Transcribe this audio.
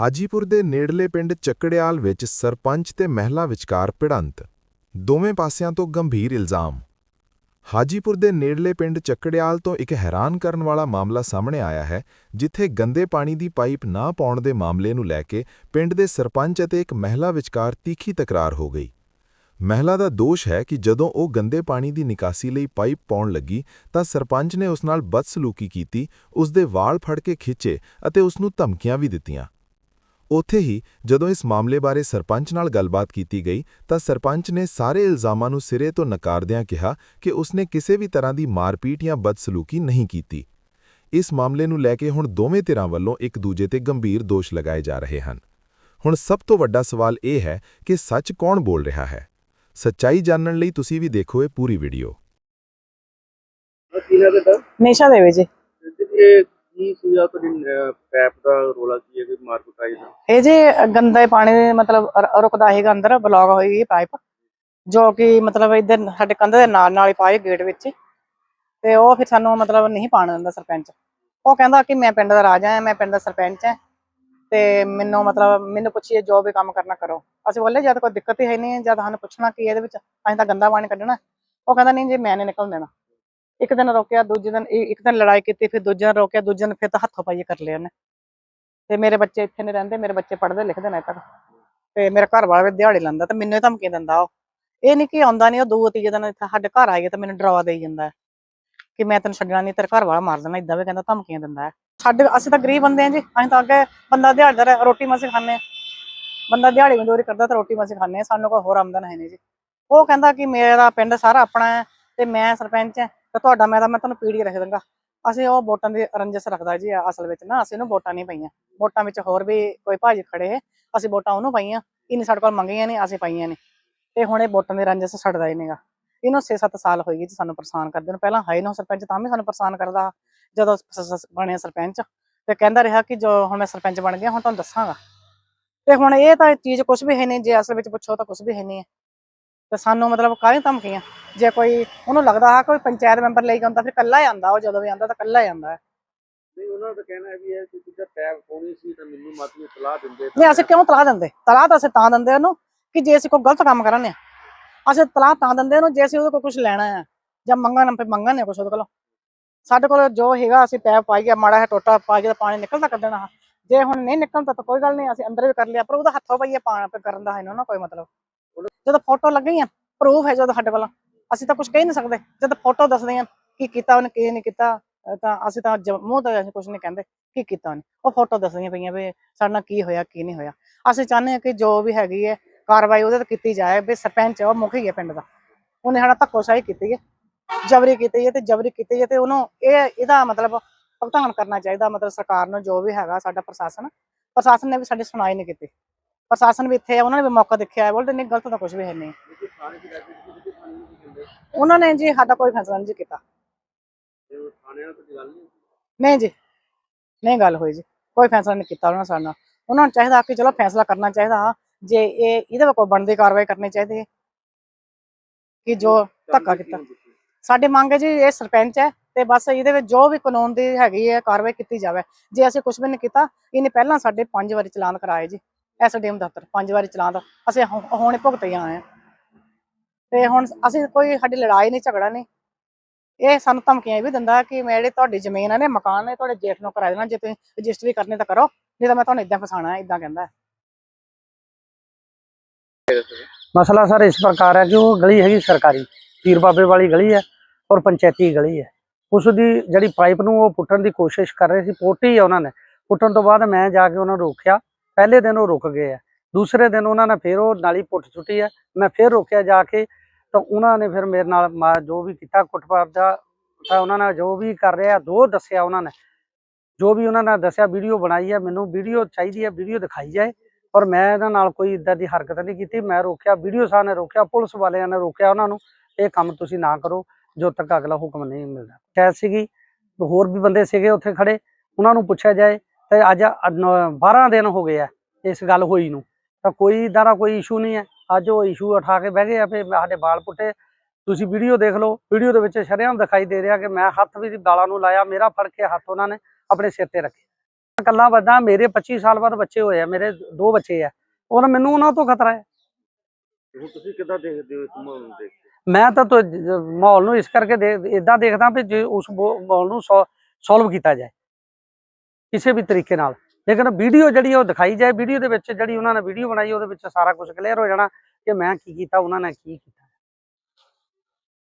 ਹਾਜੀਪੁਰ ਦੇ ਨੇੜਲੇ ਪਿੰਡ ਚੱਕੜਿਆਲ ਵਿੱਚ ਸਰਪੰਚ ਤੇ ਮਹਿਲਾ ਵਿਚਕਾਰ ਭਿੜੰਤ। ਦੋਵੇਂ ਪਾਸਿਆਂ ਤੋਂ ਗੰਭੀਰ ਇਲਜ਼ਾਮ। ਹਾਜੀਪੁਰ ਦੇ ਨੇੜਲੇ ਪਿੰਡ ਚੱਕੜਿਆਲ ਤੋਂ ਇੱਕ ਹੈਰਾਨ ਕਰਨ ਵਾਲਾ ਮਾਮਲਾ ਸਾਹਮਣੇ ਆਇਆ ਹੈ, ਜਿੱਥੇ ਗੰਦੇ ਪਾਣੀ ਦੀ ਪਾਈਪ ਨਾ ਪਾਉਣ ਦੇ ਮਾਮਲੇ ਨੂੰ ਲੈ ਕੇ ਪਿੰਡ ਦੇ ਸਰਪੰਚ ਅਤੇ ਇੱਕ ਮਹਿਲਾ ਵਿਚਕਾਰ ਤੀਖੀ ਤਕਰਾਰ ਹੋ ਗਈ। ਮਹਿਲਾ ਦਾ ਦੋਸ਼ ਹੈ ਕਿ ਜਦੋਂ ਉਹ ਗੰਦੇ ਪਾਣੀ ਦੀ ਨਿਕਾਸੀ ਲਈ ਪਾਈਪ ਪਾਉਣ ਲੱਗੀ, ਤਾਂ ਸਰਪੰਚ ਨੇ ਉਸ ਨਾਲ ਬਦਸਲੂਕੀ ਕੀਤੀ ਉਸ ਦੇ ਵਾਲ ਫੜ ਕੇ ਖਿੱਚੇ ਅਤੇ ਉਸ ਨੂੰ ਧਮਕੀਆਂ ਵੀ ਦਿੱਤੀਆਂ। ਉੱਥੇ ਹੀ ਜਦੋਂ ਇਸ ਮਾਮਲੇ ਬਾਰੇ ਸਰਪੰਚ ਨਾਲ ਗੱਲਬਾਤ ਕੀਤੀ ਗਈ ਤਾਂ ਸਰਪੰਚ ਨੇ ਸਾਰੇ ਇਲਜ਼ਾਮਾਂ ਨੂੰ ਸਿਰੇ ਤੋਂ ਨਕਾਰਦਿਆਂ ਕਿਹਾ ਕਿ ਉਸਨੇ ਕਿਸੇ ਵੀ ਤਰ੍ਹਾਂ ਦੀ ਮਾਰਪੀਟ ਜਾਂ ਬਦਸਲੂਕੀ ਨਹੀਂ ਕੀਤੀ। ਇਸ ਮਾਮਲੇ ਨੂੰ ਲੈ ਕੇ ਹੁਣ ਦੋਵੇਂ ਧਿਰਾਂ ਵੱਲੋਂ ਇੱਕ ਦੂਜੇ ਤੇ ਗੰਭੀਰ ਦੋਸ਼ ਲਗਾਏ ਜਾ ਰਹੇ ਹਨ। ਹੁਣ ਸਭ ਤੋਂ ਵੱਡਾ ਸਵਾਲ ਇਹ ਹੈ ਕਿ ਸੱਚ ਕੌਣ ਬੋਲ ਰਿਹਾ ਹੈ? ਸੱਚਾਈ ਜਾਣਨ ਲਈ ਤੁਸੀਂ ਵੀ ਦੇਖੋ ਇਹ ਪੂਰੀ ਵੀਡੀਓ। ਕੀ ਹੈ ਤੁਹਾਡਾ ਨਿਸ਼ਾ ਦੇਵੇ ਜੀ ਇਹ ਕੀ ਸੀਗਾ ਤੁਹਾਡੀ ਪੈਪ ਦਾ ਰੋਲਾ ਕੀ ਹੈ ਕਿ ਮਾਰ ਕੁਟਾਈ ਦਾ ਇਹ ਜੀ ਗੰਦੇ ਪਾਣੀ ਦੇ ਮਤਲਬ ਰ- ਰੁਕਦਾ ਹੈਗਾ ਅੰਦਰ ਬਲੌਕ ਹੋਈ ਗਈ ਪਾਈਪ ਜੋ ਕਿ ਮਤਲਬ ਇਧਰ ਸਾਡੇ ਕੰਧ ਦੇ ਨਾਲ ਨਾਲ ਹੀ ਪਾਏ ਗੇਟ ਵਿੱਚ ਤੇ ਉਹ ਫਿਰ ਸਾਨੂੰ ਮਤਲਬ ਨਹੀਂ ਪਾਣ ਦਿੰਦਾ ਸਰਪੰਚ। ਉਹ ਕਹਿੰਦਾ ਕਿ ਮੈਂ ਪਿੰਡ ਦਾ ਰਾਜਾ ਹਾਂ, ਮੈਂ ਪਿੰਡ ਦਾ ਸਰਪੰਚ ਹਾਂ। ਤੇ ਮੈਨੂੰ ਮਤਲਬ, ਮੈਨੂੰ ਪੁੱਛੀਏ ਜੋ ਵੀ ਕੰਮ ਕਰਨਾ ਕਰੋ। ਅਸੀਂ ਬੋਲੇ, ਜਦ ਕੋਈ ਦਿੱਕਤ ਹੀ ਹੈ ਨਹੀਂ, ਜਦ ਸਾਨੂੰ ਪੁੱਛਣਾ ਕੀ ਇਹਦੇ ਵਿੱਚ, ਅਸੀਂ ਤਾਂ ਗੰਦਾ ਪਾਣੀ ਕੱਢਣਾ। ਉਹ ਕਹਿੰਦਾ, ਨਹੀਂ ਜੀ, ਮੈਂ ਨਹੀਂ ਨਿਕਲ ਦੇਣਾ। ਇੱਕ ਦਿਨ ਰੋਕਿਆ ਦੂਜੇ ਦਿਨ ਇ- ਇੱਕ ਦਿਨ ਲੜਾਈ ਕੀਤੀ ਫਿਰ ਦੂਜੇ ਦਿਨ ਰੋਕਿਆ ਦੂਜੇ ਦਿਨ ਫਿਰ ਤਾਂ ਹੱਥੋਂ ਪਾਈਏ ਕਰ ਲਿਆ ਉਹਨੇ। ਤੇ ਮੇਰੇ ਬੱਚੇ ਇੱਥੇ ਨਹੀਂ ਰਹਿੰਦੇ ਮੇਰੇ ਬੱਚੇ ਪੜ੍ਹਦੇ ਲਿਖਦੇ ਨੇ ਤੱਕ ਤੇ ਮੇਰਾ ਘਰ ਵਾਲਾ ਵੀ ਦਿਹਾੜੀ ਲਾਂਦਾ ਤੇ ਮੈਨੂੰ ਇਹ ਧਮਕੀ ਦਿੰਦਾ ਉਹ। ਇਹ ਨਹੀਂ ਕਿ ਆਉਂਦਾ ਨਹੀਂ ਉਹ ਦੋ ਤੀਜੇ ਦਿਨ ਇੱਥੇ ਸਾਡੇ ਘਰ ਆਈਏ ਤਾਂ ਮੈਨੂੰ ਡਰਾਵਾ ਦੇਈ ਜਾਂਦਾ ਕਿ ਮੈਂ ਤੈਨੂੰ ਛੱਡਣਾ ਨਹੀਂ ਤੇਰੇ ਘਰ ਵਾਲਾ ਮਾਰ ਦੇਣਾ ਇਦਾਂ ਵੀ ਕਹਿੰਦਾ ਧਮਕੀਆਂ ਦਿੰਦਾ ਹੈ। ਸਾਡੇ ਅਸੀਂ ਤਾਂ ਗਰੀਬ ਬੰਦੇ ਹਾਂ ਜੀ ਅਸੀਂ ਤਾਂ ਅੱਗੇ ਬੰਦਾ ਦਿਹਾੜੀਦਾਰ ਹੈ, ਰੋਟੀ ਮਸੇ ਖਾਂਦੇ ਹਾਂ। ਬੰਦਾ ਦਿਹਾੜੀ ਮਜ਼ਦੂਰੀ ਕਰਦਾ ਤਾਂ ਰੋਟੀ ਮਸੇ ਖਾਂਦੇ ਹਾਂ ਸਾਨੂੰ ਕੋਈ ਹੋਰ ਆਮਦਨ ਹੈ ਨਹੀਂ ਜੀ। ਉਹ ਕਹਿੰਦਾ ਕਿ ਮੇਰਾ ਪਿੰਡ ਸਾਰਾ ਆਪਣਾ ਹੈ ਤੇ ਮੈਂ ਸਰਪੰਚ ਹਾਂ ਤੇ ਤੁਹਾਡਾ ਮੈਂ ਤਾਂ ਮੈਂ ਤੁਹਾਨੂੰ ਪੀੜੀ ਰੱਖ ਦਾਂਗਾ ਅਸੀਂ ਉਹ ਵੋਟਾਂ ਦੀ ਰੰਜਸ ਰੱਖਦਾ ਜੀ ਅਸਲ ਵਿੱਚ ਨਾ, ਅਸੀਂ ਉਹਨੂੰ ਵੋਟਾਂ ਨਹੀਂ ਪਾਈਆਂ। ਵੋਟਾਂ ਵਿੱਚ ਹੋਰ ਵੀ ਕੋਈ ਭਾਜੀ ਖੜੇ ਅਸੀਂ ਵੋਟਾਂ ਉਹਨੂੰ ਪਾਈਆਂ। ਇਹਨੇ ਸਾਡੇ ਕੋਲ ਮੰਗੀਆਂ ਨੇ ਅਸੀਂ ਪਾਈਆਂ ਨੇ ਤੇ ਹੁਣ ਇਹ ਵੋਟਾਂ ਦੀ ਰੰਜਸ ਛੱਡਦਾ ਹੀ ਨਹੀਂਗਾ। ਇਹਨੂੰ 6-7 ਸਾਲ ਹੋਈ ਗਏ ਜੀ ਸਾਨੂੰ ਪਰੇਸ਼ਾਨ ਕਰਦੇ ਨੂੰ। ਪਹਿਲਾਂ ਹਾਈ ਨਾ ਸਰਪੰਚ, ਤਾਂ ਵੀ ਸਾਨੂੰ ਪਰੇਸ਼ਾਨ ਕਰਦਾ ਜਦੋਂ ਸ- ਬਣਿਆ ਸਰਪੰਚ। ਤੇ ਕਹਿੰਦਾ ਰਿਹਾ ਕਿ ਜੋ ਹੁਣ ਮੈਂ ਸਰਪੰਚ ਬਣ ਗਿਆ, ਹੁਣ ਤੁਹਾਨੂੰ ਦੱਸਾਂਗਾ। ਤੇ ਹੁਣ ਇਹ ਤਾਂ ਚੀਜ਼ ਕੁਝ ਵੀ ਹੈ ਨਹੀਂ, ਜੇ ਅਸਲ ਵਿੱਚ ਪੁੱਛੋ ਤਾਂ ਕੁਝ ਵੀ ਹੈ ਨਹੀਂ। ਹੈ ਤੇ ਸਾਨੂੰ ਮਤਲਬ ਕਾਹਦੀ ਧਮਕੀਆਂ? ਜੇ ਕੋਈ ਉਹਨੂੰ ਲੱਗਦਾ ਹੈ ਕੋਈ ਪੰਚਾਇਤ ਮੈਂਬਰ ਲਈ ਜਾਂਦਾ ਫਿਰ ਕੱਲਾ ਹੀ ਆਂਦਾ ਉਹ ਜਦੋਂ ਵੀ ਆਂਦਾ ਤਾਂ ਕੱਲਾ ਹੀ ਆਂਦਾ ਨਹੀਂ ਉਹਨਾਂ ਦਾ ਕਹਿਣਾ ਹੈ ਵੀ ਇਹ ਕਿ ਜਿੱਦਾਂ ਪੈਪ ਪਾਉਣੀ ਸੀ ਤਾਂ ਮੈਨੂੰ ਮਾਤੂ ਸਲਾਹ ਦਿੰਦੇ ਤਾਂ ਨਹੀਂ ਅਸੀਂ ਕਿਉਂ ਤਲਾਹ ਦਿੰਦੇ? ਤਲਾਹ ਤਾਂ ਅਸੀਂ ਤਾਂ ਦਿੰਦੇ ਉਹਨੂੰ ਕਿ ਜੇ ਅਸੀਂ ਕੋਈ ਗਲਤ ਕੰਮ ਕਰਾਂਗੇ ਆ। ਅਸੀਂ ਤਲਾਹ ਤਾਂ ਦਿੰਦੇ ਉਹਨੂੰ ਜੇ ਅਸੀਂ ਉਹਦੇ ਕੋਲ ਕੁਝ ਲੈਣਾ ਹੈ ਜਾਂ ਮੰਗਣ ਫਿਰ ਮੰਗਣ ਕੁਝ ਉਹਦੇ ਕੋਲੋਂ। ਸਾਡੇ ਕੋਲ ਜੋ ਹੈਗਾ ਅਸੀਂ ਪੈਪ ਪਾਈ ਗਿਆ ਮਾੜਾ ਜਿਹਾ ਟੋਟਾ ਪਾ ਕੇ ਪਾਣੀ ਨਿਕਲਦਾ ਕੱਢਣਾ ਜੇ ਹੁਣ ਨਹੀਂ ਨਿਕਲਦਾ ਤਾਂ ਕੋਈ ਗੱਲ ਨਹੀਂ ਅਸੀਂ ਅੰਦਰ ਵੀ ਕਰ ਲਿਆ ਪਰ ਉਹਦਾ ਹੱਥੋਂ ਪਾਈਏ ਪਾਣੀ ਕਰਨ ਦਾ ਹੈ ਨਾ ਕੋਈ ਮਤਲਬ। ਜਦੋਂ ਫੋਟੋ ਲੱਗੀਆਂ ਪ੍ਰੂਫ ਹੈ ਜਦੋਂ ਸਾਡੇ ਕੋਲ। ਅਸੀਂ ਤਾਂ ਕੁਝ ਕਹਿ ਨਹੀਂ ਸਕਦੇ। ਜਦ ਫੋਟੋ ਦੱਸਦੇ ਆ ਕੀ ਕੀਤਾ ਉਹਨੇ, ਕੀ ਨਹੀਂ ਕੀਤਾ ਤਾਂ ਅਸੀਂ ਤਾਂ ਮੂੰਹ ਤੇ ਅਸੀਂ ਕੁਝ ਨਹੀਂ ਕਹਿੰਦੇ, ਕੀ ਕੀਤਾ ਉਹਨੇ। ਉਹ ਫੋਟੋ ਦੱਸਦੀਆਂ ਪਈਆਂ ਵੀ ਸਾਡੇ ਨਾਲ ਕੀ ਹੋਇਆ, ਕੀ ਨਹੀਂ ਹੋਇਆ। ਅਸੀਂ ਚਾਹੁੰਦੇ ਹਾਂ ਕਿ ਜੋ ਵੀ ਹੈਗੀ ਹੈ, ਕਾਰਵਾਈ ਉਹਦੇ ਤੇ ਕੀਤੀ ਜਾਏ, ਵੀ ਸਰਪੰਚ ਉਹ ਮੁਖੀ ਹੈ ਪਿੰਡ ਦਾ। ਉਹਨੇ ਸਾਡਾ ਧੱਕੋਸ਼ਾਹੀ ਕੀਤੀ ਹੈ, ਜਬਰੀ ਕੀਤੀ ਹੈ ਤੇ ਜਬਰੀ ਕੀਤੀ ਹੈ ਤੇ ਉਹਨੂੰ ਇਹ, ਇਹਦਾ ਮਤਲਬ ਭੁਗਤਾਨ ਕਰਨਾ ਚਾਹੀਦਾ, ਮਤਲਬ ਸਰਕਾਰ ਨੂੰ ਜੋ ਵੀ ਹੈਗਾ ਸਾਡਾ ਪ੍ਰਸ਼ਾਸਨ। ਪ੍ਰਸ਼ਾਸਨ ਨੇ ਵੀ ਸਾਡੀ ਸੁਣਾਈ ਨਹੀਂ ਕੀਤੀ। ਪ੍ਰਸ਼ਾਸਨ ਵੀ ਇੱਥੇ ਹੈ ਉਹਨਾਂ ਨੇ ਵੀ ਮੌਕਾ ਦੇਖਿਆ, ਬੋਲਦੇ ਨਹੀਂ, ਗਲਤ ਤਾਂ ਕੁਝ ਵੀ ਹੈ ਨਹੀਂ। ਉਹਨਾਂ ਨੇ ਜੀ ਸਾਡਾ ਕੋਈ ਫੈਸਲਾ ਨਹੀਂ ਜੀ ਕੀਤਾ। ਨਹੀਂ ਜੀ, ਨਹੀਂ ਗੱਲ ਹੋਈ ਜੀ। ਕੋਈ ਫੈਸਲਾ ਨਹੀਂ ਕੀਤਾ ਉਹਨਾਂ ਸਾਡੇ ਨਾਲ। ਉਹਨਾਂ ਨੂੰ ਚਾਹੀਦਾ ਕਿ ਚਲੋ ਫੈਸਲਾ ਕਰਨਾ ਚਾਹੀਦਾ, ਜੇ ਇਹ ਇਹਦੇ ਵਿੱਚ ਕੋਈ ਬਣਦੀ ਕਾਰਵਾਈ ਕਰਨੀ ਚਾਹੀਦੀ ਹੈ। ਕਿ ਜੋ ਧੱਕਾ ਕੀਤਾ। ਸਾਡੇ ਮੰਗ ਹੈ ਜੀ, ਇਹ ਸਰਪੰਚ ਹੈ ਤੇ ਬਸ ਇਹਦੇ ਵਿੱਚ ਜੋ ਵੀ ਕਾਨੂੰਨ ਦੀ ਹੈਗੀ ਹੈ, ਕਾਰਵਾਈ ਕੀਤੀ ਜਾਵੇ। ਜੇ ਅਸੀਂ ਕੁਝ ਵੀ ਨਹੀਂ ਕੀਤਾ, ਇਹਨੇ ਪਹਿਲਾਂ ਸਾਡੇ ਪੰਜ ਵਾਰੀ ਚਲਾਨ ਕਰਾਏ ਜੀ। ਐਸਡੀਐਮ ਦਫ਼ਤਰ, ਪੰਜ ਵਾਰੀ ਚਲਾਨ ਅਸੀਂ ਹੁ- ਹੁਣੇ ਭੁਗਤ ਹੀ ਆਏ ਹਾਂ। ਤੇ ਹੁਣ ਅਸੀਂ ਕੋਈ ਸਾਡੀ ਲੜਾਈ ਨਹੀਂ, ਝਗੜਾ ਨਹੀਂ। ਇਹ ਸਾਨੂੰ ਧਮਕੀਆਂ ਵੀ ਦਿੰਦਾ ਕਿ ਮੈਂ ਜਿਹੜੀ ਤੁਹਾਡੀ ਜ਼ਮੀਨ ਹੈ ਨੇ ਮਕਾਨ ਨੇ ਤੁਹਾਡੇ ਜੇਠ ਨੂੰ ਕਰਾ ਦੇਣਾ, ਜੇ ਤੁਸੀਂ ਰਜਿਸਟਰੀ ਕਰਨੀ ਤਾਂ ਕਰੋ, ਨਹੀਂ ਤਾਂ ਮੈਂ ਤੁਹਾਨੂੰ ਇਦਾਂ ਫਸਾਣਾ ਇਦਾਂ ਕਹਿੰਦਾ। ਮਸਲਾ ਸਰ ਇਸ ਪ੍ਰਕਾਰ ਹੈ ਕਿ ਉਹ ਗਲੀ ਹੈਗੀ ਸਰਕਾਰੀ, ਪੀਰ ਬਾਬੇ ਵਾਲੀ ਗਲੀ ਹੈ ਔਰ ਪੰਚਾਇਤੀ ਗਲੀ ਹੈ। ਉਸ ਦੀ ਜਿਹੜੀ ਪਾਈਪ ਨੂੰ ਉਹ ਪੁੱਟਣ ਦੀ ਕੋਸ਼ਿਸ਼ ਕਰ ਰਹੇ ਸੀ, ਪੁੱਟੀ ਹੈ ਉਹਨਾਂ ਨੇ। ਪੁੱਟਣ ਤੋਂ ਬਾਅਦ ਮੈਂ ਜਾ ਕੇ ਉਹਨਾਂ ਨੂੰ ਰੋਕਿਆ, ਪਹਿਲੇ ਦਿਨ ਉਹ ਰੁਕ ਗਏ ਆ। ਦੂਸਰੇ ਦਿਨ ਉਹਨਾਂ ਨੇ ਫਿਰ ਉਹ ਨਾਲੀ ਪੁੱਟ ਚੁੱਟੀ ਹੈ, ਮੈਂ ਫਿਰ ਰੋਕਿਆ ਜਾ ਕੇ ਤਾਂ ਉਹਨਾਂ ਨੇ ਫਿਰ ਮੇਰੇ ਨਾਲ ਮਾ- ਜੋ ਵੀ ਕੀਤਾ ਕੁੱਟਮਾਰ ਦਾ, ਤਾਂ ਉਹਨਾਂ ਨਾਲ ਜੋ ਵੀ ਕਰ ਰਿਹਾ ਦੋ ਦੱਸਿਆ ਉਹਨਾਂ ਨੇ, ਜੋ ਵੀ ਉਹਨਾਂ ਨੇ ਦੱਸਿਆ, ਵੀਡੀਓ ਬਣਾਈ ਹੈ ਮੈਨੂੰ ਵੀਡੀਓ ਚਾਹੀਦੀ ਹੈ ਵੀਡੀਓ ਦਿਖਾਈ ਜਾਏ ਔਰ ਮੈਂ ਇਹਨਾਂ ਨਾਲ ਕੋਈ ਇਦਾਂ ਦੀ ਹਰਕਤ ਨਹੀਂ ਕੀਤੀ, ਮੈਂ ਰੋਕਿਆ, ਵੀਡੀਓ ਸਾਹਿਬ ਨੇ ਰੋਕਿਆ, ਪੁਲਿਸ ਵਾਲਿਆਂ ਨੇ ਰੋਕਿਆ ਉਹਨਾਂ ਨੂੰ, ਇਹ ਕੰਮ ਤੁਸੀਂ ਨਾ ਕਰੋ ਜੋ ਤੱਕ ਅਗਲਾ ਹੁਕਮ ਨਹੀਂ ਮਿਲਦਾ। ਸ਼ਾਇਦ ਸੀਗੀ, ਹੋਰ ਵੀ ਬੰਦੇ ਸੀਗੇ ਉੱਥੇ ਖੜੇ, ਉਹਨਾਂ ਨੂੰ ਪੁੱਛਿਆ ਜਾਏ, ਤੇ ਅੱਜ ਅ- 12 ਦਿਨ ਹੋ ਗਏ ਆ ਇਸ ਗੱਲ ਹੋਈ ਨੂੰ, ਤਾਂ ਕੋਈ ਇਦਾਂ ਦਾ ਕੋਈ ਇਸ਼ੂ ਨਹੀਂ ਹੈ। ਅੱਜ ਉਹ ਇਸ਼ੂ ਉਠਾ ਕੇ ਬਹਿ ਗਏ ਆ ਵੀ ਸਾਡੇ ਵਾਲ ਪੁੱਟੇ। ਤੁਸੀਂ ਵੀਡੀਓ ਦੇਖ ਲਓ ਵੀਡੀਓ ਦੇ ਵਿੱਚ ਸ਼ਰੇਆਮ ਦਿਖਾਈ ਦੇ ਰਿਹਾ ਕਿ ਮੈਂ ਹੱਥ ਵੀ ਬਾਲਾਂ ਨੂੰ ਲਾਇਆ ਮੇਰਾ ਫੜ ਕੇ ਹੱਥ ਉਹਨਾਂ ਨੇ ਆਪਣੇ ਸਿਰ ਤੇ ਰੱਖੇ। ਇਕੱਲਾ ਬੰਦਾ ਮੇਰੇ 25 ਸਾਲ ਬਾਅਦ ਬੱਚੇ ਹੋਏ ਆ ਮੇਰੇ ਦੋ ਬੱਚੇ ਆ। ਉਹਨਾਂ ਮੈਨੂੰ ਉਹਨਾਂ ਤੋਂ ਖਤਰਾ ਹੈ। ਹੁਣ ਤੁਸੀਂ ਕਿੱਦਾਂ ਦੇਖਦੇ ਹੋ ਇਸ ਮਾਹੌਲ ਨੂੰ ਦੇਖ ਮੈਂ ਤਾਂ ਮਾਹੌਲ ਨੂੰ ਇਸ ਕਰਕੇ ਇਦਾਂ ਦੇਖਦਾ ਵੀ ਜੇ ਉਸ ਮਾਹੌਲ ਨੂੰ ਸੋਲਵ ਕੀਤਾ ਜਾਏ। ਕਿਸੇ ਵੀ ਤਰੀਕੇ ਨਾਲ। ਲੇਕਿਨ ਵੀਡੀਓ ਜਿਹੜੀ ਉਹ ਦਿਖਾਈ ਜਾਏ, ਵੀਡੀਓ ਦੇ ਵਿੱਚ ਜਿਹੜੀ ਉਹਨਾਂ ਨੇ ਵੀਡੀਓ ਬਣਾਈ, ਉਹਦੇ ਵਿੱਚ ਸਾਰਾ ਕੁਝ ਕਲੀਅਰ ਹੋ ਜਾਣਾ ਕਿ ਮੈਂ ਕੀ ਕੀਤਾ, ਉਹਨਾਂ ਨੇ ਕੀ ਕੀਤਾ।